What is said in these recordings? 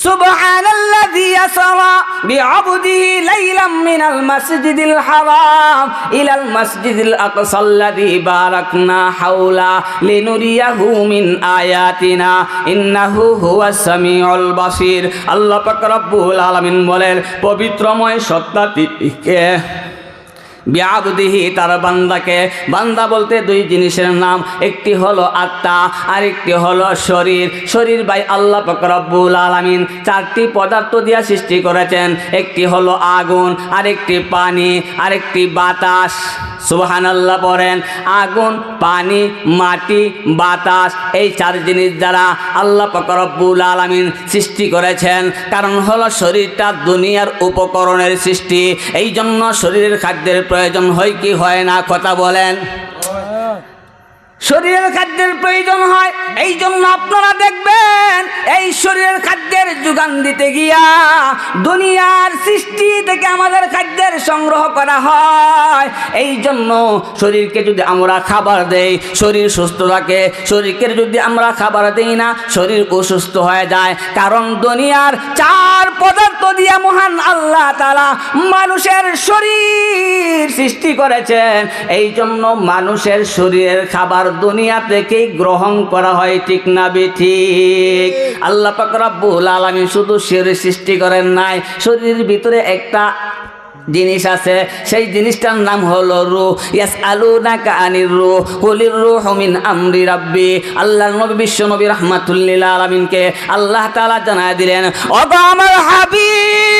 سبحان الذي أسرى بعبده ليلا من المسجد الحرام إلى المسجد الأقصى الذي باركنا حوله لنريه من آياتنا إنه هو السميع البصير الله পাক রব্বুল আলামিন বলেন পবিত্রময় সত্তাটিকে বিআবদিহি, তার বান্দাকে। বান্দা বলতে দুই জিনিসের নাম, একটি হলো আত্মা আর একটি হলো শরীর। শরীর বাই আল্লাহ পাক রব্বুল আলামিন চারটি পদার্থ দিয়া সৃষ্টি করেছেন। একটি হলো আগুন, আরেকটি পানি, আরেকটি বাতাস। সুবহান আল্লাহ পড়েন, আগুন, পানি, মাটি, বাতাস, এই চার জিনিস দ্বারা আল্লাহ পাক রব্বুল আলামিন সৃষ্টি করেছেন। কারণ হলো শরীরটা দুনিয়ার উপকরণের সৃষ্টি এই জন্য শরীরের খাদ্যের প্রয়োজন হয় কি হয় না কথা বলেন। শরীরের খাদ্যের প্রয়োজন হয় এই জন্য আপনারা দেখবেন এই শরীরের খাদ্যের যোগান দিতে গিয়া দুনিয়ার সৃষ্টি থেকে আমাদের খাদ্যের সংগ্রহ করা হয়। এই জন্য শরীরকে যদি আমরা খাবার দেই, শরীর সুস্থ থাকে। শরীরকে যদি আমরা খাবার দেই না, শরীর অসুস্থ হয়ে যায়। কারণ দুনিয়ার চার পদার্থ দিয়া মহান আল্লাহ তালা মানুষের শরীর সৃষ্টি করেছেন। এই জন্য মানুষের শরীরের খাবার দুনিয়া থেকেই গ্রহণ করা হয়, ঠিক না বে ঠিক? আল্লাহ পাক রব্বুল আলামিন শুধু শরীর সৃষ্টি করেন নাই, শরীরের ভিতরে একটা জিনিস আছে, সেই জিনিসটার নাম হলো রু ইয়াস আলু না কানির রু কলির রু হমিন আমরি রাব্বি। আল্লাহ নবী বিশ্ব নবী রহমাতুল্লিল আলমিনকে আল্লাহ তালা জানায় দিলেন অগ আমার হাবিব!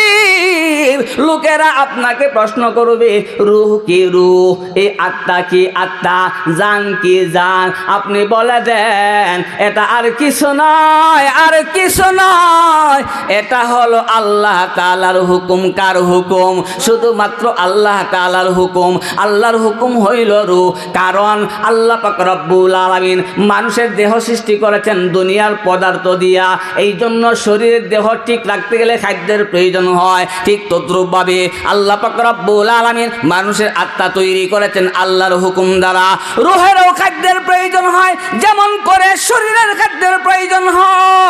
লোকেরা আপনাকে প্রশ্ন করবে, রুহ কি রুহ? এই আত্মা কি আত্মা? জান কি জান? আপনি বলে দেন, এটা আর কিছু নয়, আর কিছু নয়। এটা হলো আল্লাহ তালার হুকুম। কার হুকুম? শুধুমাত্র আল্লাহ তালার হুকুম। আল্লাহর হুকুম হইল রু কারণ আল্লাহ পাক রব্বুল আলামিন মানুষের দেহ সৃষ্টি করেছেন দুনিয়ার পদার্থ দিয়া। এই জন্য শরীরের দেহ ঠিক রাখতে গেলে খাদ্যের প্রয়োজন হয়। ঠিক তদ্রুপভাবে আল্লাহ রব্বুল আলামিন মানুষের আত্মা তৈরি করেছেন আল্লাহর হুকুম দ্বারা। রুহেরও খাদ্যের প্রয়োজন হয়, যেমন করে শরীরের খাদ্যের প্রয়োজন হয়।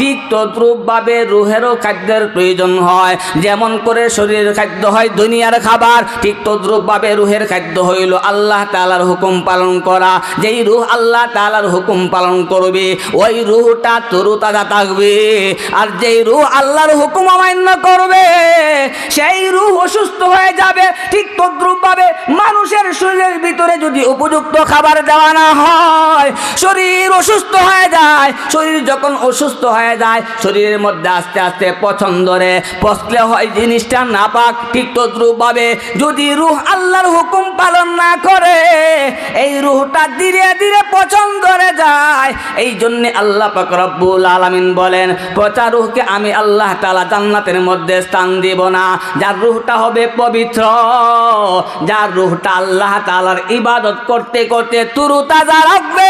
ঠিক তদ্রুপভাবে রুহেরও খাদ্যের প্রয়োজন হয়। যেমন করে শরীরের খাদ্য হয়, দুনিয়ার খাবার, ঠিক তদ্রুপভাবে রুহের খাদ্য হইল আল্লাহ তালার হুকুম পালন করা। যেই রুহ আল্লাহ তালার হুকুম পালন করবে, ওই রুহটা তরু তাজা থাকবে। আর যেই রুহ আল্লাহর হুকুম অমান্য করবে, সেই রুহ অসুস্থ হয়ে যাবে। ঠিক তদ্রুপভাবে মানুষের শরীরের ভিতরে যদি উপযুক্ত খাবার দেওয়া না হয়, শরীর অসুস্থ হয়ে যায়। শরীর যখন অসুস্থ হয়ে যায়, শরীরের মধ্যে আস্তে আস্তে পছন্দরে পচলে হয় জিনিসটা না পাক ঠিক তদ্রুপভাবে। যদি রুহ আল্লাহর হুকুম পালন না করে, এই রুহটা ধীরে ধীরে পছন্দরে যায়। এই জন্যে আল্লাহ পাক রব্বুল আলামিন বলেন, পচা রুহকে আমি আল্লাহ তালা জান্নাতের মধ্যে স্থান দিব না। যার রুহটা হবে পবিত্র, যার রুহটা আল্লাহ তালার ইবাদত করতে করতে তুরু তাজা রাখবে